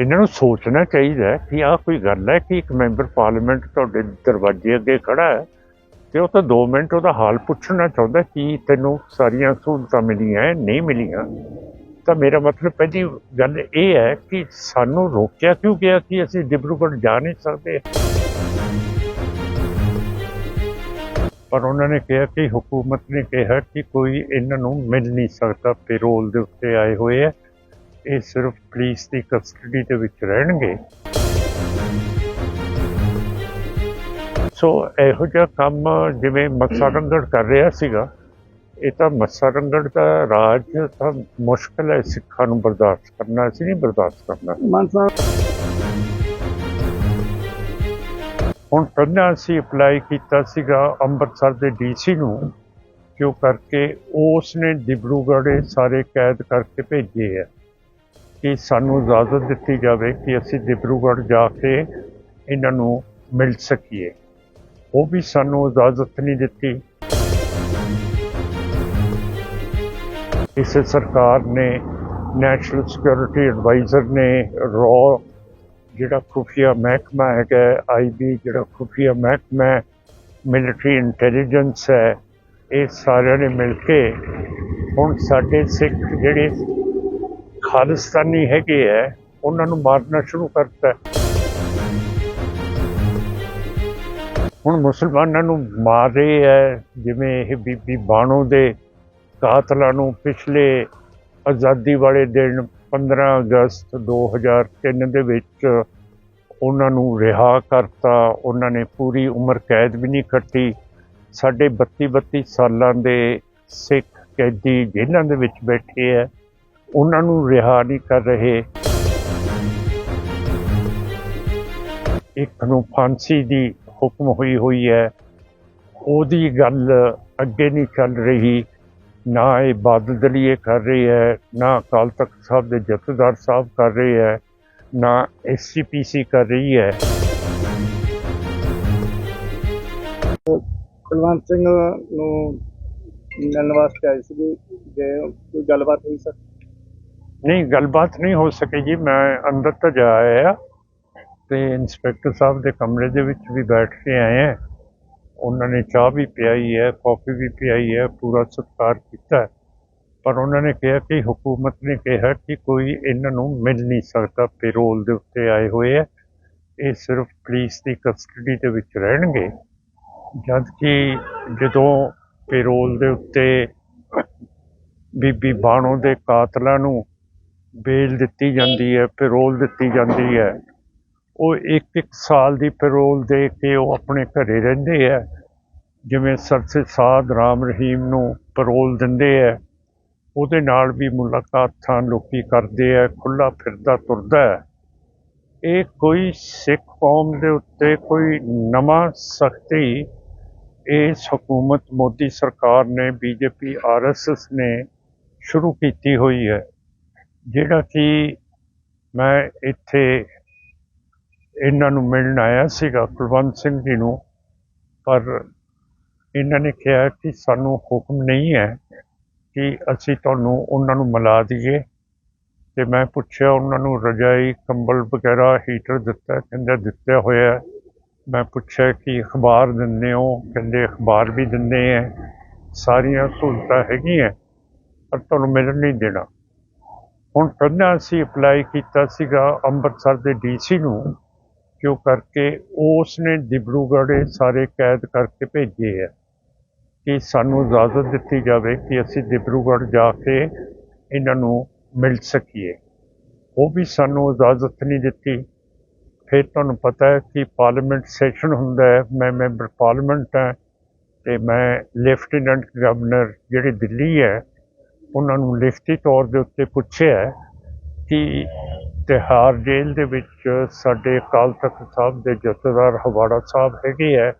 ਇਹਨਾਂ ਨੂੰ ਸੋਚਣਾ ਚਾਹੀਦਾ ਕਿ ਆਹ ਕੋਈ ਗੱਲ ਹੈ ਕਿ ਇੱਕ ਮੈਂਬਰ ਪਾਰਲੀਮੈਂਟ ਤੁਹਾਡੇ ਦਰਵਾਜ਼ੇ ਅੱਗੇ ਖੜਾ ਹੈ ਤੇ ਉਹ ਤਾਂ 2 ਮਿੰਟ ਉਹਦਾ ਹਾਲ ਪੁੱਛਣਾ ਚਾਹੁੰਦਾ ਕਿ ਤੈਨੂੰ ਸਾਰੀਆਂ ਸਹੂਲਤਾਂ ਮਿਲੀਆਂ ਨਹੀਂ ਮਿਲੀਆਂ। ਤਾਂ ਮੇਰਾ ਮਤਲਬ ਪਹਿਲੀ ਗੱਲ ਇਹ ਹੈ ਕਿ ਸਾਨੂੰ ਰੋਕਿਆ ਕਿਉਂ ਗਿਆ ਕਿ ਅਸੀਂ ਡਿਬਰੂਗੜ੍ਹ ਜਾ ਨਹੀਂ ਸਕਦੇ? ਪਰ ਉਹਨਾਂ ਨੇ ਕਿਹਾ ਕਿ ਹਕੂਮਤ ਨੇ ਕਿਹਾ ਕਿ ਕੋਈ ਇਹਨਾਂ ਨੂੰ ਮਿਲ ਨਹੀਂ ਸਕਦਾ, ਪੇਰੋਲ ਦੇ ਉੱਤੇ ਆਏ ਹੋਏ ਹੈ। ਇਹ ਸਿਰਫ ਪੁਲਿਸ ਦੀ ਕਸਟਡੀ ਦੇ ਵਿੱਚ ਰਹਿਣਗੇ। ਸੋ ਇਹੋ ਜਿਹਾ ਕੰਮ ਜਿਵੇਂ ਮੱਸਾ ਰੰਗੜ ਕਰ ਰਿਹਾ ਸੀਗਾ, ਇਹ ਤਾਂ ਮੱਸਾ ਰੰਗੜ ਦਾ ਰਾਜ ਤਾਂ ਮੁਸ਼ਕਲ ਹੈ ਸਿੱਖਾਂ ਨੂੰ ਬਰਦਾਸ਼ਤ ਕਰਨਾ, ਅਸੀਂ ਨਹੀਂ ਬਰਦਾਸ਼ਤ ਕਰਨਾ। ਮਾਨ ਸਾਹਿਬ ਹੁਣ ਪਹਿਲਾਂ ਅਸੀਂ ਅਪਲਾਈ ਕੀਤਾ ਸੀਗਾ ਅੰਮ੍ਰਿਤਸਰ ਦੇ ਡੀਸੀ ਨੂੰ ਕਿਉਂ ਕਰਕੇ ਉਸ ਨੇ ਡਿਬਰੂਗੜ੍ਹ ਸਾਰੇ ਕੈਦ ਕਰਕੇ ਭੇਜੇ ਹੈ ਕਿ ਸਾਨੂੰ ਇਜਾਜ਼ਤ ਦਿੱਤੀ ਜਾਵੇ ਕਿ ਅਸੀਂ ਡਿਬਰੂਗੜ੍ਹ ਜਾ ਕੇ ਇਹਨਾਂ ਨੂੰ ਮਿਲ ਸਕੀਏ। ਉਹ ਵੀ ਸਾਨੂੰ ਇਜਾਜ਼ਤ ਨਹੀਂ ਦਿੱਤੀ। ਇਸ ਸਰਕਾਰ ਨੇ ਨੈਸ਼ਨਲ ਸਿਕਿਉਰਿਟੀ ਐਡਵਾਈਜ਼ਰ ਨੇ ਰੋ ਜਿਹੜਾ ਖੁਫੀਆ ਮਹਿਕਮਾ ਹੈਗਾ ਆਈਬੀ ਜਿਹੜਾ ਖੁਫੀਆ ਮਹਿਕਮਾ ਮਿਲਟਰੀ ਇੰਟੈਲੀਜੈਂਸ ਹੈ, ਇਹ ਸਾਰਿਆਂ ਨੇ ਮਿਲ ਕੇ ਹੁਣ ਸਾਡੇ ਸਿੱਖ ਜਿਹੜੇ ਖਾਲਿਸਤਾਨੀ ਹੈਗੇ ਹੈ ਉਹਨਾਂ ਨੂੰ ਮਾਰਨਾ ਸ਼ੁਰੂ ਕਰਤਾ ਹੁਣ ਮੁਸਲਮਾਨਾਂ ਨੂੰ ਮਾਰ ਰਹੇ ਹੈ ਜਿਵੇਂ ਇਹ ਬੀਬੀ ਬਾਣੋ ਦੇ ਕਾਤਲਾਂ ਨੂੰ ਪਿਛਲੇ ਆਜ਼ਾਦੀ ਵਾਲੇ ਦਿਨ 15 ਅਗਸਤ 2003 ਦੇ ਵਿੱਚ ਉਹਨਾਂ ਨੂੰ ਰਿਹਾ ਕਰਤਾ। ਉਹਨਾਂ ਨੇ ਪੂਰੀ ਉਮਰ ਕੈਦ ਵੀ ਨਹੀਂ ਕੱਟੀ। ਸਾਡੇ 32 32 ਸਾਲਾਂ ਦੇ ਸਿੱਖ ਕੈਦੀ ਜੇਲ੍ਹਾਂ ਦੇ ਵਿੱਚ ਬੈਠੇ ਹੈ ਉਹਨਾਂ ਨੂੰ ਰਿਹਾ ਨਹੀਂ ਕਰ ਰਹੇ। ਇੱਕ ਨੂੰ ਫਾਂਸੀ ਦੀ ਹੁਕਮ ਹੋਈ ਹੋਈ ਹੈ। ਉਹਦੀ ਗੱਲ ਅੱਗੇ ਨਹੀਂ ਚੱਲ ਰਹੀ। ਨਾ ਇਹ ਬਾਦਲ ਦਲੀਏ ਕਰ ਰਹੀ ਹੈ, ਨਾ ਅਕਾਲ ਤਖਤ ਸਾਹਿਬ ਦੇ ਜਥੇਦਾਰ ਸਾਹਿਬ ਕਰ ਰਹੇ ਹੈ, ਨਾ ਐਸਸੀਪੀਸੀ ਕਰ ਰਹੀ ਹੈ। ਕੁਲਵੰਤ ਸਿੰਘ ਨੂੰ ਮਿਲਣ ਵਾਸਤੇ ਆਏ ਸੀਗੇ। ਜੇ ਕੋਈ ਗੱਲਬਾਤ ਹੋਈ ਸਕਦੀ ਨਹੀਂ, ਗੱਲਬਾਤ ਨਹੀਂ ਹੋ ਸਕੀ ਜੀ ਮੈਂ ਅੰਦਰ ਤਾਂ ਜਾ ਆਇਆ ਤੇ ਇੰਸਪੈਕਟਰ ਸਾਹਿਬ ਦੇ ਕਮਰੇ ਦੇ ਵਿੱਚ ਵੀ ਬੈਠ ਕੇ ਆਏ ਹਾਂ ਉਹਨਾਂ ਨੇ ਚਾਹ ਵੀ ਪਿਆਈ ਹੈ, ਕਾਫੀ ਵੀ ਪਿਆਈ ਹੈ, ਪੂਰਾ ਸਤਿਕਾਰ ਕੀਤਾ ਪਰ ਉਹਨਾਂ ਨੇ ਕਿਹਾ ਕਿ ਹਕੂਮਤ ਨੇ ਕਿਹਾ ਕਿ ਕੋਈ ਇਹਨਾਂ ਨੂੰ ਮਿਲ ਨਹੀਂ ਸਕਦਾ, ਪੇਰੋਲ ਦੇ ਉੱਤੇ ਆਏ ਹੋਏ ਹੈ ਇਹ ਸਿਰਫ ਪੁਲਿਸ ਦੀ ਕਸਟਡੀ ਦੇ ਵਿੱਚ ਰਹਿਣਗੇ। ਜਦ ਕਿ ਜਦੋਂ ਪੇਰੋਲ ਦੇ ਉੱਤੇ ਬੀਬੀ ਬਾਣੋ ਦੇ ਕਾਤਲਾਂ ਨੂੰ ਬੇਲ ਦਿੱਤੀ ਜਾਂਦੀ ਹੈ ਪੈਰੋਲ ਦਿੱਤੀ ਜਾਂਦੀ ਹੈ। ਉਹ ਇੱਕ ਇੱਕ ਸਾਲ ਦੀ ਪੈਰੋਲ ਦੇ ਕੇ ਉਹ ਆਪਣੇ ਘਰੇ ਰਹਿੰਦੇ ਹੈ। ਜਿਵੇਂ ਸਰਸੇ ਸਾਧ ਰਾਮ ਰਹੀਮ ਨੂੰ ਪੈਰੋਲ ਦਿੰਦੇ ਹੈ ਉਹਦੇ ਨਾਲ ਵੀ ਮੁਲਾਕਾਤਾਂ ਲੋਕੀ ਕਰਦੇ ਹੈ ਖੁੱਲਾ ਫਿਰਦਾ ਤੁਰਦਾ ਹੈ। ਇਹ ਕੋਈ ਸਿੱਖ ਕੌਮ ਦੇ ਉੱਤੇ ਕੋਈ ਨਵਾਂ ਸਖਤੀ ਇਸ ਹਕੂਮਤ ਮੋਦੀ ਸਰਕਾਰ ਨੇ ਬੀਜੇਪੀ ਆਰਐਸਐਸ ਨੇ ਸ਼ੁਰੂ ਕੀਤੀ ਹੋਈ ਹੈ। ਜਿਹੜਾ ਕਿ ਮੈਂ ਇੱਥੇ ਇਹਨਾਂ ਨੂੰ ਮਿਲਣ ਆਇਆ ਸੀਗਾ, ਕੁਲਵੰਤ ਸਿੰਘ ਜੀ ਨੂੰ, ਪਰ ਇਹਨਾਂ ਨੇ ਕਿਹਾ ਕਿ ਸਾਨੂੰ ਹੁਕਮ ਨਹੀਂ ਹੈ ਕਿ ਅਸੀਂ ਤੁਹਾਨੂੰ ਉਹਨਾਂ ਨੂੰ ਮਿਲਾ ਦਈਏ। ਤੇ ਮੈਂ ਪੁੱਛਿਆ, ਉਹਨਾਂ ਨੂੰ ਰਜਾਈ, ਕੰਬਲ ਵਗੈਰਾ, ਹੀਟਰ ਦਿੱਤਾ ਹੈ? ਕਹਿੰਦੇ ਦਿੱਤਾ ਹੋਇਆ ਮੈਂ ਪੁੱਛਿਆ ਕਿ ਅਖਬਾਰ ਦਿੰਦੇ ਹੋ? ਕਹਿੰਦੇ ਅਖਬਾਰ ਵੀ ਦਿੰਦੇ ਹੈ। ਸਾਰੀਆਂ ਸਹੂਲਤਾਂ ਹੈਗੀਆਂ, ਪਰ ਤੁਹਾਨੂੰ ਮਿਲਣ ਨਹੀਂ ਦੇਣਾ। ਹੁਣ ਪਹਿਲਾਂ ਅਸੀਂ ਅਪਲਾਈ ਕੀਤਾ ਸੀਗਾ ਅੰਮ੍ਰਿਤਸਰ ਦੇ ਡੀਸੀ ਨੂੰ ਕਿਉਂ ਕਰਕੇ ਉਸ ਨੇ ਡਿਬਰੂਗੜ੍ਹ ਇਹ ਸਾਰੇ ਕੈਦ ਕਰਕੇ ਭੇਜੇ ਹੈ, ਕਿ ਸਾਨੂੰ ਇਜਾਜ਼ਤ ਦਿੱਤੀ ਜਾਵੇ ਕਿ ਅਸੀਂ ਡਿਬਰੂਗੜ੍ਹ ਜਾ ਕੇ ਇਹਨਾਂ ਨੂੰ ਮਿਲ ਸਕੀਏ। ਉਹ ਵੀ ਸਾਨੂੰ ਇਜਾਜ਼ਤ ਨਹੀਂ ਦਿੱਤੀ। ਫਿਰ ਤੁਹਾਨੂੰ ਪਤਾ ਹੈ ਕਿ ਪਾਰਲੀਮੈਂਟ ਸੈਸ਼ਨ ਹੁੰਦਾ ਹੈ, ਮੈਂ ਮੈਂਬਰ ਪਾਰਲੀਮੈਂਟ ਹਾਂ ਤੇ ਮੈਂ ਲੈਫਟੀਨੈਂਟ ਗਵਰਨਰ ਜਿਹੜੀ ਦਿੱਲੀ ਹੈ ਉਹਨਾਂ ਨੂੰ ਲਿਖਤੀ ਤੌਰ ਦੇ ਉੱਤੇ ਪੁੱਛਿਆ ਕਿ ਤਿਹਾੜ ਜੇਲ੍ਹ ਦੇ ਵਿੱਚ ਸਾਡੇ ਅਕਾਲ ਤਖਤ ਸਾਹਿਬ ਦੇ ਜਥੇਦਾਰ ਹਵਾੜਾ ਸਾਹਿਬ ਹੈਗੇ ਹੈ,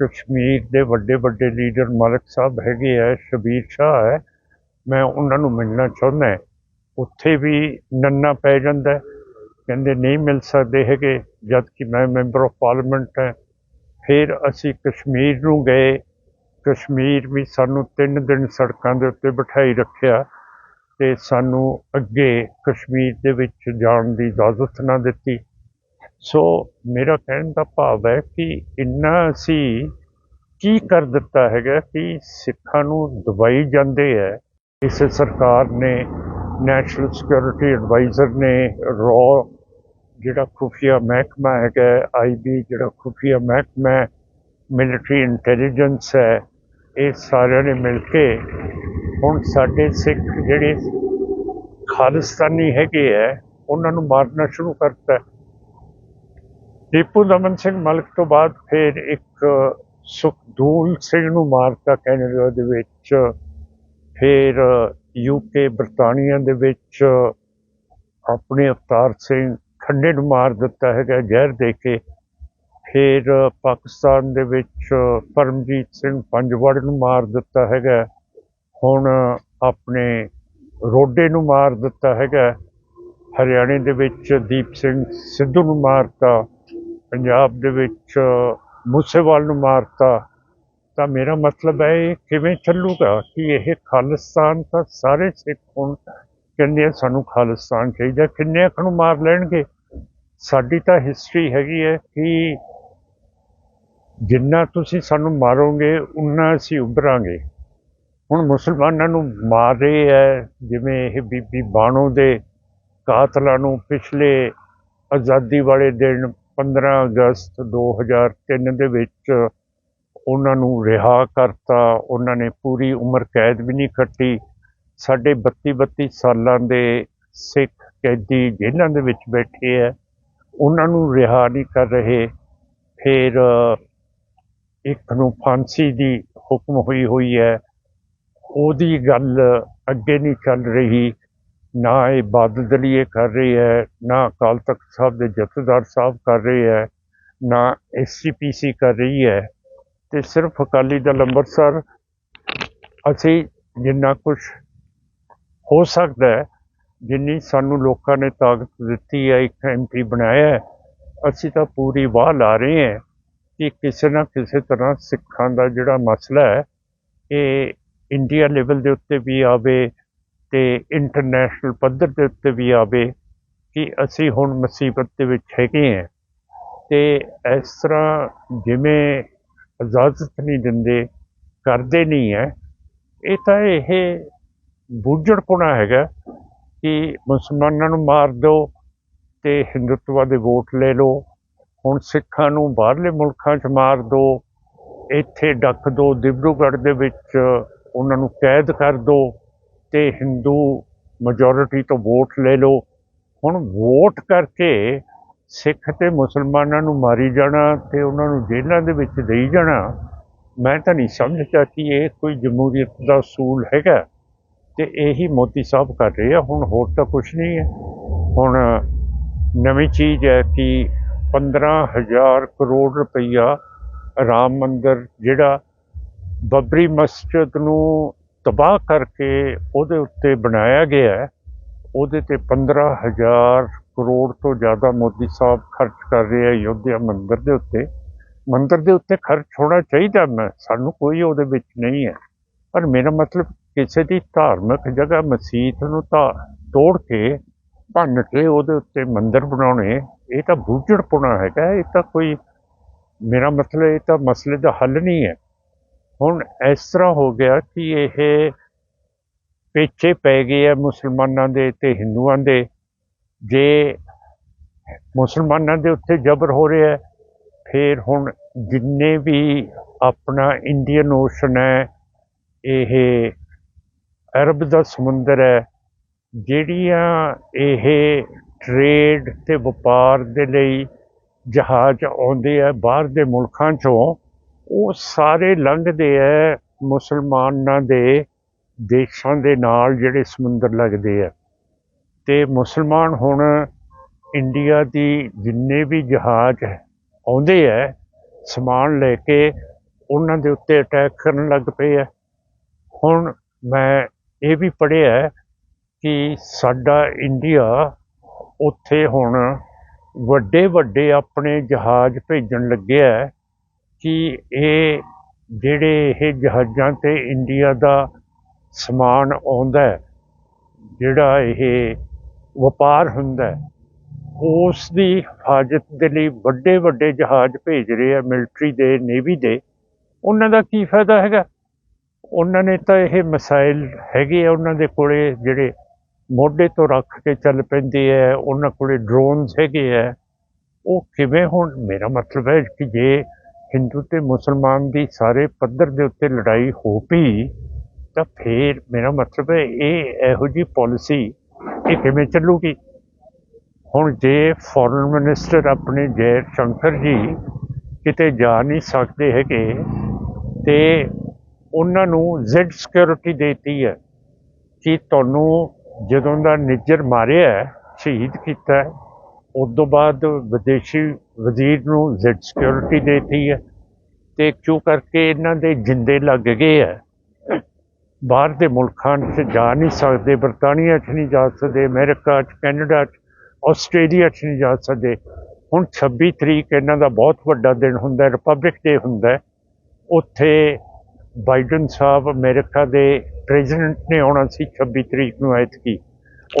ਕਸ਼ਮੀਰ ਦੇ ਵੱਡੇ ਵੱਡੇ ਲੀਡਰ ਮਲਕ ਸਾਹਿਬ ਹੈਗੇ ਹੈ, ਸ਼ਬੀਰ ਸ਼ਾਹ ਹੈ। ਮੈਂ ਉਹਨਾਂ ਨੂੰ ਮਿਲਣਾ ਚਾਹੁੰਦਾ ਉੱਥੇ ਵੀ ਨੰਨਾ ਪੈ ਜਾਂਦਾ ਕਹਿੰਦੇ ਨਹੀਂ ਮਿਲ ਸਕਦੇ ਹੈਗੇ ਜਦ ਕਿ ਮੈਂ ਮੈਂਬਰ ਆਫ ਪਾਰਲੀਮੈਂਟ ਹਾਂ। ਫਿਰ ਅਸੀਂ ਕਸ਼ਮੀਰ ਨੂੰ ਗਏ। ਕਸ਼ਮੀਰ ਵੀ ਸਾਨੂੰ ਤਿੰਨ ਦਿਨ ਸੜਕਾਂ ਦੇ ਉੱਤੇ ਬਿਠਾਈ ਰੱਖਿਆ ਤੇ ਸਾਨੂੰ ਅੱਗੇ ਕਸ਼ਮੀਰ ਦੇ ਵਿੱਚ ਜਾਣ ਦੀ ਇਜਾਜ਼ਤ ਨਾ ਦਿੱਤੀ। ਸੋ ਮੇਰਾ ਕਹਿਣ ਦਾ ਭਾਵ ਹੈ ਕਿ ਇੰਨਾ ਅਸੀਂ ਕੀ ਕਰ ਦਿੱਤਾ ਹੈਗਾ ਕਿ ਸਿੱਖਾਂ ਨੂੰ ਦਬਾਈ ਜਾਂਦੇ ਹੈ। ਇਸ ਸਰਕਾਰ ਨੇ ਨੈਸ਼ਨਲ ਸਿਕਿਉਰਿਟੀ ਐਡਵਾਈਜ਼ਰ ਨੇ ਰॉ ਜਿਹੜਾ ਖੁਫੀਆ ਮਹਿਕਮਾ ਹੈਗਾ ਆਈਬੀ ਜਿਹੜਾ ਖੁਫੀਆ ਮਹਿਕਮਾ ਮਿਲਟਰੀ ਇੰਟੈਲੀਜੈਂਸ ਹੈ ਇਹ ਸਾਰਿਆਂ ਨੇ ਮਿਲ ਕੇ ਹੁਣ ਸਾਡੇ ਸਿੱਖ ਜਿਹੜੇ ਖਾਲਿਸਤਾਨੀ ਹੈਗੇ ਹੈ ਉਹਨਾਂ ਨੂੰ ਮਾਰਨਾ ਸ਼ੁਰੂ ਕਰਤਾ। ਹੈ ਦਮਨ ਸਿੰਘ ਮਲਕ ਤੋਂ ਬਾਅਦ ਫਿਰ ਇੱਕ ਸੁਖਦੂਲ ਸਿੰਘ ਨੂੰ ਮਾਰਤਾ ਕੈਨੇਡਾ ਦੇ ਵਿੱਚ। ਫਿਰ ਯੂਕੇ ਬਰਤਾਨੀਆ ਦੇ ਵਿੱਚ ਆਪਣੇ ਅਵਤਾਰ ਸਿੰਘ ਖੰਡੇ ਨੂੰ ਮਾਰ ਦਿੱਤਾ ਹੈਗਾ, ਜ਼ਹਿਰ ਦੇ ਕੇ। ਫਿਰ ਪਾਕਿਸਤਾਨ ਦੇ ਵਿੱਚ ਪਰਮਜੀਤ ਸਿੰਘ ਪੰਜਵੜ ਨੂੰ ਮਾਰ ਦਿੱਤਾ ਹੈਗਾ। ਹੁਣ ਆਪਣੇ ਰੋਡੇ ਨੂੰ ਮਾਰ ਦਿੱਤਾ ਹੈਗਾ। ਹਰਿਆਣੇ ਦੇ ਵਿੱਚ ਦੀਪ ਸਿੰਘ ਸਿੱਧੂ ਨੂੰ ਮਾਰਤਾ। ਪੰਜਾਬ ਦੇ ਵਿੱਚ ਮੂਸੇਵਾਲ ਨੂੰ ਮਾਰਤਾ। ਤਾਂ ਮੇਰਾ ਮਤਲਬ ਹੈ, ਇਹ ਕਿਵੇਂ ਚੱਲੂਗਾ? ਕਿ ਇਹ ਖਾਲਿਸਤਾਨ ਤਾਂ ਸਾਰੇ ਸਿੱਖ ਹੁਣ, ਕਹਿੰਦੇ ਆ ਸਾਨੂੰ ਖਾਲਿਸਤਾਨ ਚਾਹੀਦਾ। ਕਿੰਨੇ ਅੱਖ ਨੂੰ ਮਾਰ ਲੈਣਗੇ? ਸਾਡੀ ਤਾਂ ਹਿਸਟਰੀ ਹੈਗੀ ਹੈ ਕਿ ਜਿੰਨਾ ਤੁਸੀਂ ਸਾਨੂੰ ਮਾਰੋਗੇ, ਉਨਾ ਅਸੀਂ ਉਭਰਾਂਗੇ। ਹੁਣ ਮੁਸਲਮਾਨਾਂ ਨੂੰ ਮਾਰ ਰਹੇ ਹੈ, ਜਿਵੇਂ ਇਹ ਬੀਬੀ ਬਾਣੋ ਦੇ ਕਾਤਲਾਂ ਨੂੰ ਪਿਛਲੇ ਆਜ਼ਾਦੀ ਵਾਲੇ ਦਿਨ 15 ਅਗਸਤ 2003 ਦੇ ਵਿੱਚ ਉਹਨਾਂ ਨੂੰ ਰਿਹਾ ਕਰਤਾ, ਉਹਨਾਂ ਨੇ ਪੂਰੀ ਉਮਰ ਕੈਦ ਵੀ ਨਹੀਂ ਕੱਟੀ। ਸਾਡੇ 32 32 ਸਾਲਾਂ ਦੇ ਸਿੱਖ ਕੈਦੀ ਜੇਲ੍ਹਾਂ ਦੇ ਵਿੱਚ ਬੈਠੇ ਹੈ, ਉਹਨਾਂ ਨੂੰ ਰਿਹਾ ਨਹੀਂ ਕਰ ਰਹੇ। ਫਿਰ ਇੱਕ ਨੂੰ ਫਾਂਸੀ ਦੀ ਹੁਕਮ ਹੋਈ ਹੋਈ ਹੈ। ਉਹਦੀ ਗੱਲ ਅੱਗੇ ਨਹੀਂ ਚੱਲ ਰਹੀ। ਨਾ ਇਹ ਬਾਦਲ ਦਲੀਏ ਕਰ ਰਹੀ ਹੈ, ਨਾ ਅਕਾਲ ਤਖਤ ਸਾਹਿਬ ਦੇ ਜਥੇਦਾਰ ਸਾਹਿਬ ਕਰ ਰਹੇ ਹੈ, ਨਾ ਐਸਸੀਪੀਸੀ ਕਰ ਰਹੀ ਹੈ। ਤੇ ਸਿਰਫ ਅਕਾਲੀ ਦਲ ਅੰਮ੍ਰਿਤਸਰ, ਅਸੀਂ ਜਿੰਨਾ ਕੁਝ ਹੋ ਸਕਦਾ ਹੈ, ਜਿੰਨੀ ਸਾਨੂੰ ਲੋਕਾਂ ਨੇ ਤਾਕਤ ਦਿੱਤੀ ਹੈ, ਇੱਕ ਐਮਪੀ ਬਣਾਇਆ ਅਸੀਂ ਤਾਂ ਪੂਰੀ ਵਾਹ ਲਾ ਰਹੇ ਹਾਂ। ਕਿ ਕਿਸੇ ਨਾ ਕਿਸੇ ਤਰ੍ਹਾਂ ਸਿੱਖਾਂ ਦਾ ਜਿਹੜਾ ਮਸਲਾ ਹੈ, ਇਹ ਇੰਡੀਆ ਲੈਵਲ ਦੇ ਉੱਤੇ ਵੀ ਆਵੇ ਤੇ ਇੰਟਰਨੈਸ਼ਨਲ ਪੱਧਰ ਦੇ ਉੱਤੇ ਵੀ ਆਵੇ ਕਿ ਅਸੀਂ ਹੁਣ ਮੁਸੀਬਤ ਦੇ ਵਿੱਚ ਹੈਗੇ ਹਾਂ। ਤੇ ਇਸ ਤਰ੍ਹਾਂ ਜਿਵੇਂ ਇਜਾਜ਼ਤ ਨਹੀਂ ਦਿੰਦੇ, ਕਰਦੇ ਨਹੀਂ ਹੈ, ਇਹ ਤਾਂ ਇਹ ਬੁੱਝੜਪੁਣਾ ਹੈਗਾ ਕਿ ਮੁਸਲਮਾਨਾਂ ਨੂੰ ਮਾਰ ਦਿਓ ਤੇ ਹਿੰਦੂਤਵਾ ਦੇ ਵੋਟ ਲੈ ਲਓ। ਹੁਣ ਸਿੱਖਾਂ ਨੂੰ ਬਾਹਰਲੇ ਮੁਲਕਾਂ 'ਚ ਮਾਰ ਦਿਓ ਇੱਥੇ ਡੱਕ ਦਿਓ ਦਿਬਰੂਗੜ੍ਹ ਦੇ ਵਿੱਚ ਉਹਨਾਂ ਨੂੰ ਕੈਦ ਕਰ ਦਿਓ ਤੇ ਹਿੰਦੂ ਮੈਜੋਰਿਟੀ ਤੋਂ ਵੋਟ ਲੈ ਲਓ। ਹੁਣ ਵੋਟ ਕਰਕੇ ਸਿੱਖ ਤੇ ਮੁਸਲਮਾਨਾਂ ਨੂੰ ਮਾਰੀ ਜਾਣਾ ਤੇ ਉਹਨਾਂ ਨੂੰ ਜੇਲ੍ਹਾਂ ਦੇ ਵਿੱਚ ਦੇਈ ਜਾਣਾ, ਮੈਂ ਤਾਂ ਨਹੀਂ ਸਮਝਦਾ ਕਿ ਇਹ ਕੋਈ ਜਮਹੂਰੀਅਤ ਦਾ ਅਸੂਲ ਹੈਗਾ ਤੇ ਇਹੀ ਮੋਦੀ ਸਾਹਿਬ ਕਰ ਰਹੇ ਆ। ਹੁਣ ਹੋਰ ਤਾਂ ਕੁਝ ਨਹੀਂ ਹੈ। ਹੁਣ ਨਵੀਂ ਚੀਜ਼ ਹੈ ਕਿ 15000 ਕਰੋੜ ਰੁਪਈਆ ਰਾਮ ਮੰਦਰ ਜਿਹੜਾ ਬੱਬਰੀ ਮਸਜਿਦ ਨੂੰ ਤਬਾਹ ਕਰਕੇ ਉਹਦੇ ਉੱਤੇ ਬਣਾਇਆ ਗਿਆ ਹੈ, ਉਹਦੇ ਤੇ 15000 ਕਰੋੜ ਤੋਂ ਜ਼ਿਆਦਾ ਮੋਦੀ ਸਾਹਿਬ ਖਰਚ ਕਰ ਰਹੇ ਆ ਯੋਧਿਆ ਮੰਦਿਰ ਦੇ ਉੱਤੇ। ਮੰਦਰ ਦੇ ਉੱਤੇ ਖਰਚ ਹੋਣਾ ਚਾਹੀਦਾ ਮੈਂ, ਸਾਨੂੰ ਕੋਈ ਉਹਦੇ ਵਿੱਚ ਨਹੀਂ ਹੈ। ਪਰ ਮੇਰਾ ਮਤਲਬ ਕਿਸੇ ਦੀ ਧਾਰਮਿਕ ਜਗ੍ਹਾ ਮਸਜਿਦ ਨੂੰ ਤਾਂ ਤੋੜ ਕੇ ਭੰਨ ਕੇ ਉਹਦੇ ਉੱਤੇ ਮੰਦਰ ਬਣਾਉਣੇ ਇਹ ਤਾਂ ਬੂਝੜਪੁਣਾ ਹੈਗਾ, ਇਹ ਤਾਂ ਕੋਈ ਮੇਰਾ ਮਤਲਬ ਇਹ ਤਾਂ ਮਸਲੇ ਦਾ ਹੱਲ ਨਹੀਂ ਹੈ। ਹੁਣ ਇਸ ਤਰ੍ਹਾਂ ਹੋ ਗਿਆ ਕਿ ਇਹ ਪੇਚੇ ਪੈ ਗਏ ਆ ਮੁਸਲਮਾਨਾਂ ਦੇ ਤੇ ਹਿੰਦੂਆਂ ਦੇ। ਜੇ ਮੁਸਲਮਾਨਾਂ ਦੇ ਉੱਤੇ ਜ਼ਬਰ ਹੋ ਰਿਹਾ ਫਿਰ ਹੁਣ ਜਿੰਨੇ ਵੀ ਆਪਣਾ ਇੰਡੀਅਨ ਓਸ਼ਨ ਹੈ, ਇਹ ਅਰਬ ਦਾ ਸਮੁੰਦਰ ਹੈ, ਜਿਹੜੀਆਂ ਇਹ ਟ੍ਰੇਡ ਤੇ ਵਪਾਰ ਦੇ ਲਈ ਜਹਾਜ਼ ਆਉਂਦੇ ਆ, ਬਾਹਰ ਦੇ ਮੁਲਕਾਂ ਚੋਂ, ਉਹ ਸਾਰੇ ਲੰਘਦੇ ਆ ਮੁਸਲਮਾਨਾਂ ਦੇ ਦੇਸ਼ਾਂ ਦੇ ਨਾਲ ਜਿਹੜੇ ਸਮੁੰਦਰ ਲੱਗਦੇ ਆ। ਤੇ ਮੁਸਲਮਾਨ ਹੁਣ ਇੰਡੀਆ ਦੀ ਜਿੰਨੇ ਵੀ ਜਹਾਜ਼ ਆਉਂਦੇ ਆ, ਸਮਾਨ ਲੈ ਕੇ ਉਹਨਾਂ ਦੇ ਉੱਤੇ ਅਟੈਕ ਕਰਨ ਲੱਗ ਪਏ ਆ। ਹੁਣ ਮੈਂ ਇਹ ਵੀ ਪੜ੍ਹਿਆ ਕਿ ਸਾਡਾ ਇੰਡੀਆ ਉੱਥੇ ਹੁਣ ਵੱਡੇ ਵੱਡੇ ਆਪਣੇ ਜਹਾਜ਼ ਭੇਜਣ ਲੱਗਿਆ ਹੈ ਕਿ ਇਹ ਜਿਹੜੇ ਇਹ ਜਹਾਜ਼ਾਂ ਤੇ ਇੰਡੀਆ ਦਾ ਸਮਾਨ ਆਉਂਦਾ ਜਿਹੜਾ ਇਹ ਵਪਾਰ ਹੁੰਦਾ ਉਸ ਦੀ ਹਿਫਾਜ਼ਤ ਦੇ ਲਈ ਵੱਡੇ ਵੱਡੇ ਜਹਾਜ਼ ਭੇਜ ਰਹੇ ਆ ਮਿਲਟਰੀ ਦੇ ਨੇਵੀ ਦੇ। ਉਹਨਾਂ ਦਾ ਕੀ ਫਾਇਦਾ ਹੈਗਾ? ਉਹਨਾਂ ਨੇ ਤਾਂ ਇਹ ਮਿਸਾਈਲ ਹੈਗੇ ਆ, ਉਹਨਾਂ ਦੇ ਕੋਲੇ ਜਿਹੜੇ ਮੋਢੇ ਤੋਂ ਰੱਖ ਕੇ ਚੱਲ ਪੈਂਦੇ ਹੈ, ਉਹਨਾਂ ਕੋਲੇ ਡਰੋਨਸ ਹੈਗੇ ਹੈ। ਉਹ ਕਿਵੇਂ ਹੁਣ? ਮੇਰਾ ਮਤਲਬ ਹੈ ਕਿ ਜੇ ਹਿੰਦੂ ਤੇ ਮੁਸਲਮਾਨ ਦੀ ਸਾਰੇ ਪੱਧਰ ਦੇ ਉੱਤੇ ਲੜਾਈ ਹੋ ਪਈ, ਤਾਂ ਫੇਰ ਮੇਰਾ ਮਤਲਬ ਹੈ ਇਹ ਇਹੋ ਜੀ ਪਾਲਿਸੀ ਇਹ ਕਿਵੇਂ ਚੱਲੂਗੀ? ਹੁਣ ਜੇ ਫੋਰਨ ਮਿਨਿਸਟਰ ਆਪਣੇ ਜੈ ਸ਼ੰਕਰ ਜੀ ਕਿਤੇ ਜਾ ਨਹੀਂ ਸਕਦੇ ਹੈਗੇ, ਤੇ ਉਹਨਾਂ ਨੂੰ ਜ਼ੈਡ ਸਿਕਿਉਰਿਟੀ ਦੇਤੀ ਹੈ ਕਿ ਤੁਹਾਨੂੰ ਜਦੋਂ ਦਾ ਨਿੱਜਰ ਮਾਰਿਆ ਸ਼ਹੀਦ ਕੀਤਾ ਹੈ, ਉਸ ਤੋਂ ਬਾਅਦ ਵਿਦੇਸ਼ੀ ਵਜ਼ੀਰ ਨੂੰ ਜ਼ੈਡ ਸਿਕਿਉਰਿਟੀ ਦੇਤੀ ਹੈ ਤੇ ਕਿਉਂ ਕਰਕੇ ਇਹਨਾਂ ਦੇ ਜਿੰਦੇ ਲੱਗ ਗਏ ਹੈ। ਬਾਹਰ ਦੇ ਮੁਲਕਾਂ 'ਚ ਜਾ ਨਹੀਂ ਸਕਦੇ ਬਰਤਾਨੀਆ 'ਚ ਨਹੀਂ ਜਾ ਸਕਦੇ ਅਮਰੀਕਾ 'ਚ ਕੈਨੇਡਾ 'ਚ ਆਸਟ੍ਰੇਲੀਆ 'ਚ ਨਹੀਂ ਜਾ ਸਕਦੇ। ਹੁਣ 26 ਤਰੀਕ ਇਹਨਾਂ ਦਾ ਬਹੁਤ ਵੱਡਾ ਦਿਨ ਹੁੰਦਾ ਰਿਪਬਲਿਕ ਡੇ ਹੁੰਦਾ ਉੱਥੇ ਬਾਈਡਨ ਸਾਹਿਬ ਅਮਰੀਕਾ ਦੇ ਪ੍ਰੈਜ਼ੀਡੈਂਟ ਨੇ ਆਉਣਾ ਸੀ 26 ਤਰੀਕ ਨੂੰ ਐਤਕੀ।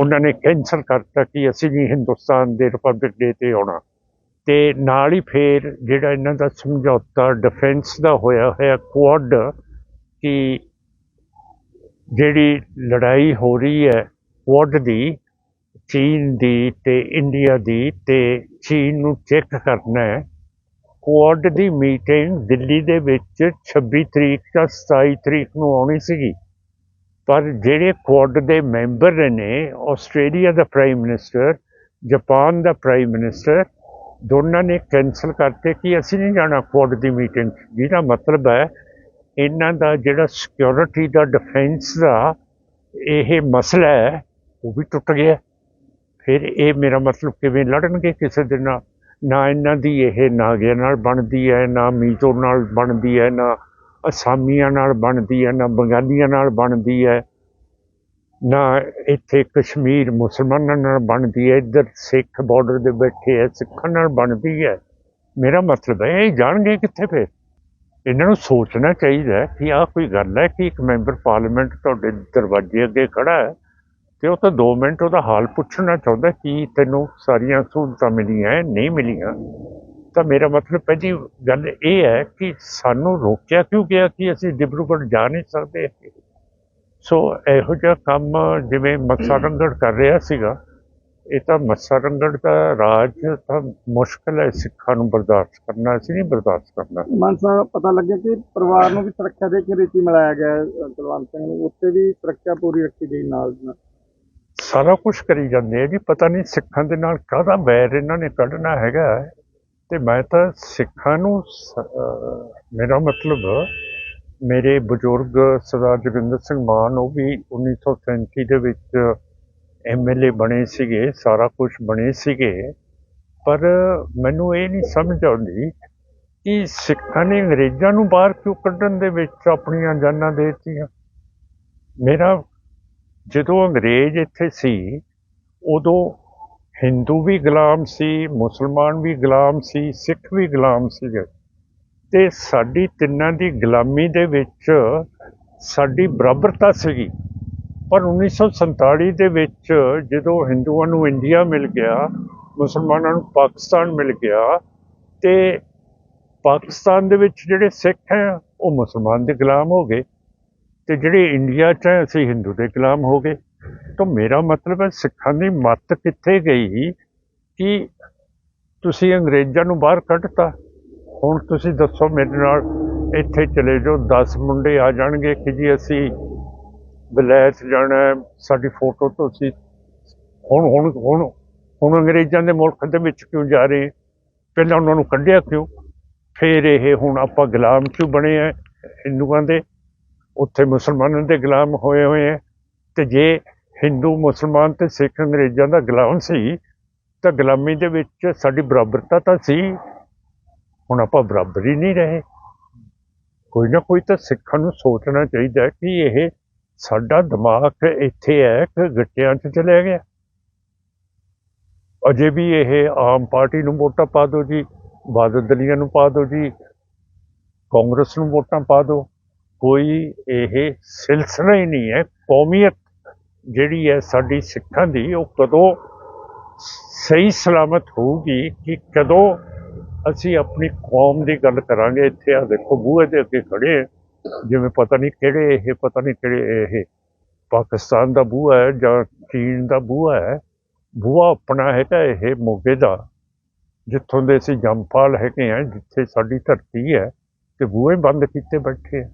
ਉਹਨਾਂ ਨੇ ਕੈਂਸਲ ਕਰਤਾ ਕਿ ਅਸੀਂ ਵੀ ਹਿੰਦੁਸਤਾਨ ਦੇ ਰਿਪਬਲਿਕ ਡੇ ਤੇ ਆਉਣਾ। ਤੇ ਨਾਲ ਹੀ ਫੇਰ ਜਿਹੜਾ ਇਹਨਾਂ ਦਾ ਸਮਝੌਤਾ ਡਿਫੈਂਸ ਦਾ ਹੋਇਆ ਹੋਇਆ ਕੁਆਡ, ਕਿ ਜਿਹੜੀ ਲੜਾਈ ਹੋ ਰਹੀ ਹੈ ਕੁਆਡ ਦੀ, ਚੀਨ ਦੀ ਤੇ ਇੰਡੀਆ ਦੀ, ਤੇ ਚੀਨ ਨੂੰ ਚੈੱਕ ਕਰਨਾ ਹੈ। ਕੁਆਡ ਦੀ ਮੀਟਿੰਗ ਦਿੱਲੀ ਦੇ ਵਿੱਚ 26 ਤਰੀਕ ਜਾਂ 27 ਤਰੀਕ ਨੂੰ ਆਉਣੀ ਸੀਗੀ। ਪਰ ਜਿਹੜੇ ਕੁਆਡ ਦੇ ਮੈਂਬਰ ਨੇ, ਆਸਟ੍ਰੇਲੀਆ ਦਾ ਪ੍ਰਾਈਮ ਮਿਨਿਸਟਰ, ਜਾਪਾਨ ਦਾ ਪ੍ਰਾਈਮ ਮਿਨਿਸਟਰ, ਦੋਨਾਂ ਨੇ ਕੈਨਸਲ ਕਰਤੇ ਕਿ ਅਸੀਂ ਨਹੀਂ ਜਾਣਾ ਕੁਆਡ ਦੀ ਮੀਟਿੰਗ। ਜਿਹਦਾ ਮਤਲਬ ਹੈ, ਇਹਨਾਂ ਦਾ ਜਿਹੜਾ ਸਿਕਿਉਰਿਟੀ ਦਾ, ਡਿਫੈਂਸ ਦਾ ਇਹ ਮਸਲਾ ਹੈ, ਉਹ ਵੀ ਟੁੱਟ ਗਿਆ। ਫਿਰ ਇਹ ਮੇਰਾ ਮਤਲਬ ਕਿਵੇਂ ਲੜਨਗੇ ਕਿਸੇ ਦੇ ਨਾਲ? ਨਾ ਇਹਨਾਂ ਦੀ ਇਹ ਨਾਗਿਆਂ ਨਾਲ ਬਣਦੀ ਹੈ, ਨਾ ਮੀਜ਼ੋ ਨਾਲ ਬਣਦੀ ਹੈ, ਨਾ ਅਸਾਮੀਆਂ ਨਾਲ ਬਣਦੀ ਹੈ, ਨਾ ਬੰਗਾਲੀਆਂ ਨਾਲ ਬਣਦੀ ਹੈ, ਨਾ ਇੱਥੇ ਕਸ਼ਮੀਰ ਮੁਸਲਮਾਨਾਂ ਨਾਲ ਬਣਦੀ ਹੈ, ਇੱਧਰ ਸਿੱਖ ਬਾਰਡਰ ਦੇ ਬੈਠੇ ਹੈ, ਸਿੱਖਾਂ ਨਾਲ ਬਣਦੀ ਹੈ। ਮੇਰਾ ਮਤਲਬ ਹੈ, ਇਹ ਜਾਣਗੇ ਕਿੱਥੇ ਫਿਰ? ਇਹਨਾਂ ਨੂੰ ਸੋਚਣਾ ਚਾਹੀਦਾ ਕਿ ਆਹ ਕੋਈ ਗੱਲ ਹੈ ਕਿ ਇੱਕ ਮੈਂਬਰ ਪਾਰਲੀਮੈਂਟ ਤੁਹਾਡੇ ਦਰਵਾਜ਼ੇ ਅੱਗੇ ਖੜਾ ਹੈ। ਤੇ ਉਹ ਤਾਂ 2 ਮਿੰਟ ਉਹਦਾ ਹਾਲ ਪੁੱਛਣਾ ਚਾਹੁੰਦਾ ਕਿ ਤੈਨੂੰ ਸਾਰੀਆਂ ਸਹੂਲਤਾਂ ਮਿਲੀਆਂ ਨਹੀਂ ਮਿਲੀਆਂ। ਤਾਂ ਮੇਰਾ ਮਤਲਬ ਪਹਿਲੀ ਗੱਲ ਇਹ ਹੈ ਕਿ ਸਾਨੂੰ ਰੋਕਿਆ ਕਿਉਂ ਗਿਆ ਕਿ ਅਸੀਂ ਡਿਬਰੂਗੜ੍ਹ ਜਾ ਨਹੀਂ ਸਕਦੇ ਸੋ ਇਹੋ ਜਿਹਾ ਕੰਮ ਜਿਵੇਂ ਮੱਸਾ ਕਰ ਰਿਹਾ ਸੀਗਾ, ਇਹ ਤਾਂ ਮੱਸਾ ਦਾ ਰਾਜ ਤਾਂ ਮੁਸ਼ਕਲ ਹੈ ਸਿੱਖਾਂ ਨੂੰ ਬਰਦਾਸ਼ਤ ਕਰਨਾ, ਅਸੀਂ ਨਹੀਂ ਬਰਦਾਸ਼ਤ ਕਰਨਾ। ਮਾਨ ਸਾਹਿਬ, ਪਤਾ ਲੱਗਿਆ ਕਿ ਪਰਿਵਾਰ ਨੂੰ ਵੀ ਸੁਰੱਖਿਆ ਦੇ ਕੇ ਰੀਤੀ ਮਿਲਾਇਆ ਗਿਆ ਕੁਲਵੰਤ ਸਿੰਘ ਨੂੰ ਉੱਤੇ ਵੀ ਸੁਰੱਖਿਆ ਪੂਰੀ ਰੱਖੀ ਗਈ ਨਾਲ ਨਾਲ। ਸਾਰਾ ਕੁਝ ਕਰੀ ਜਾਂਦੇ ਆ ਜੀ, ਪਤਾ ਨਹੀਂ ਸਿੱਖਾਂ ਦੇ ਨਾਲ ਕਾਹਦਾ ਵੈਰ ਇਹਨਾਂ ਨੇ ਕੱਢਣਾ ਹੈਗਾ ਹੈ। ਤੇ ਮੈਂ ਤਾਂ ਸਿੱਖਾਂ ਨੂੰ ਮੇਰਾ ਮਤਲਬ ਮੇਰੇ ਬਜ਼ੁਰਗ ਸਰਦਾਰ ਜੋਗਿੰਦਰ ਸਿੰਘ ਮਾਨ, ਉਹ ਵੀ 1937 ਦੇ ਵਿੱਚ ਐਮਐਲਏ ਬਣੇ ਸੀਗੇ, ਸਾਰਾ ਕੁਝ ਬਣੇ ਸੀਗੇ ਪਰ ਮੈਨੂੰ ਇਹ ਨਹੀਂ ਸਮਝ ਆਉਂਦੀ ਕਿ ਸਿੱਖਾਂ ਨੇ ਅੰਗਰੇਜ਼ਾਂ ਨੂੰ ਬਾਹਰ ਕਿਉਂ ਕੱਢਣ ਦੇ ਵਿੱਚ ਆਪਣੀਆਂ ਜਾਨਾਂ ਦੇ ਦਿੱਤੀਆਂ ਮੇਰਾ ਜਦੋਂ ਅੰਗਰੇਜ਼ ਇੱਥੇ ਸੀ, ਉਦੋਂ ਹਿੰਦੂ ਵੀ ਗੁਲਾਮ ਸੀ, ਮੁਸਲਮਾਨ ਵੀ ਗੁਲਾਮ ਸੀ, ਸਿੱਖ ਵੀ ਗੁਲਾਮ ਸੀਗੇ। ਤੇ ਸਾਡੀ ਤਿੰਨਾਂ ਦੀ ਗੁਲਾਮੀ ਦੇ ਵਿੱਚ ਸਾਡੀ ਬਰਾਬਰਤਾ ਸੀਗੀ। ਪਰ 1947 ਦੇ ਵਿੱਚ ਜਦੋਂ ਹਿੰਦੂਆਂ ਨੂੰ ਇੰਡੀਆ ਮਿਲ ਗਿਆ, ਮੁਸਲਮਾਨਾਂ ਨੂੰ ਪਾਕਿਸਤਾਨ ਮਿਲ ਗਿਆ, ਤੇ ਪਾਕਿਸਤਾਨ ਦੇ ਵਿੱਚ ਜਿਹੜੇ ਸਿੱਖ ਹੈ, ਉਹ ਮੁਸਲਮਾਨ ਦੇ ਗੁਲਾਮ ਹੋ ਗਏ। ਤੇ ਜਿਹੜੇ ਇੰਡੀਆ 'ਚ ਹੈ, ਅਸੀਂ ਹਿੰਦੂ ਦੇ ਗੁਲਾਮ ਹੋ ਗਏ। ਤਾਂ ਮੇਰਾ ਮਤਲਬ ਹੈ, ਸਿੱਖਾਂ ਦੀ ਮੱਤ ਕਿੱਥੇ ਗਈ ਕਿ ਤੁਸੀਂ ਅੰਗਰੇਜ਼ਾਂ ਨੂੰ ਬਾਹਰ ਕੱਢਤਾ? ਹੁਣ ਤੁਸੀਂ ਦੱਸੋ ਮੇਰੇ ਨਾਲ, ਇੱਥੇ ਚਲੇ ਜਾਓ 10 ਮੁੰਡੇ ਆ ਜਾਣਗੇ ਕਿ ਜੀ ਅਸੀਂ ਵਿਲਾਇਤ ਜਾਣਾ ਸਾਡੀ ਫੋਟੋ ਤੁਸੀਂ ਹੁਣ ਹੁਣ ਹੁਣ ਹੁਣ ਅੰਗਰੇਜ਼ਾਂ ਦੇ ਮੁਲਕ ਦੇ ਵਿੱਚ ਕਿਉਂ ਜਾ ਰਹੇ? ਪਹਿਲਾਂ ਉਹਨਾਂ ਨੂੰ ਕੱਢਿਆ ਕਿਉਂ? ਫਿਰ ਇਹ ਹੁਣ ਆਪਾਂ ਗੁਲਾਮ ਕਿਉਂ ਬਣੇ ਆ ਹਿੰਦੂਆਂ ਦੇ? ਉੱਥੇ ਮੁਸਲਮਾਨਾਂ ਦੇ ਗੁਲਾਮ ਹੋਏ ਹੋਏ ਹੈ ਤੇ ਜੇ ਹਿੰਦੂ, ਮੁਸਲਮਾਨ ਤੇ ਸਿੱਖ ਅੰਗਰੇਜ਼ਾਂ ਦਾ ਗੁਲਾਮ ਸੀ, ਤਾਂ ਗੁਲਾਮੀ ਦੇ ਵਿੱਚ ਸਾਡੀ ਬਰਾਬਰਤਾ ਤਾਂ ਸੀ। ਹੁਣ ਆਪਾਂ ਬਰਾਬਰ ਹੀ ਨਹੀਂ ਰਹੇ। ਕੋਈ ਨਾ ਕੋਈ ਤਾਂ ਸਿੱਖਾਂ ਨੂੰ ਸੋਚਣਾ ਚਾਹੀਦਾ ਕਿ ਇਹ ਸਾਡਾ ਦਿਮਾਗ ਇੱਥੇ ਹੈ ਕਿ ਗੱਟਿਆਂ 'ਚ ਚਲਿਆ ਗਿਆ। ਅਜੇ ਵੀ ਇਹ ਆਮ ਪਾਰਟੀ ਨੂੰ ਵੋਟਾਂ ਪਾ ਦਿਓ ਜੀ, ਬਾਦਲ ਦਲੀਆਂ ਨੂੰ ਪਾ ਦਿਓ ਜੀ, ਕਾਂਗਰਸ ਨੂੰ ਵੋਟਾਂ ਪਾ ਦਿਓ। ਕੋਈ ਇਹ ਸਿਲਸਿਲਾ ਹੀ ਨਹੀਂ ਹੈ। ਕੌਮੀਅਤ ਜਿਹੜੀ ਹੈ ਸਾਡੀ ਸਿੱਖਾਂ ਦੀ, ਉਹ ਕਦੋਂ ਸਹੀ ਸਲਾਮਤ ਹੋਊਗੀ ਕਿ ਕਦੋਂ ਅਸੀਂ ਆਪਣੀ ਕੌਮ ਦੀ ਗੱਲ ਕਰਾਂਗੇ। ਇੱਥੇ ਆ ਦੇਖੋ, ਬੂਹੇ ਦੇ ਅੱਗੇ ਖੜੇ ਆ। ਜਿਵੇਂ ਪਤਾ ਨਹੀਂ ਕਿਹੜੇ ਇਹ, ਪਤਾ ਨਹੀਂ ਕਿਹੜੇ ਇਹ ਪਾਕਿਸਤਾਨ ਦਾ ਬੂਹਾ ਹੈ ਜਾਂ ਚੀਨ ਦਾ ਬੂਹਾ ਹੈ। ਬੂਹਾ ਆਪਣਾ ਹੈਗਾ ਇਹ ਮੋਗੇ ਦਾ, ਜਿੱਥੋਂ ਦੇ ਅਸੀਂ ਜੰਮਪਾਲ ਹੈਗੇ ਆ, ਜਿੱਥੇ ਸਾਡੀ ਧਰਤੀ ਹੈ ਤੇ ਬੂਹੇ ਬੰਦ ਕੀਤੇ ਬੈਠੇ ਆ।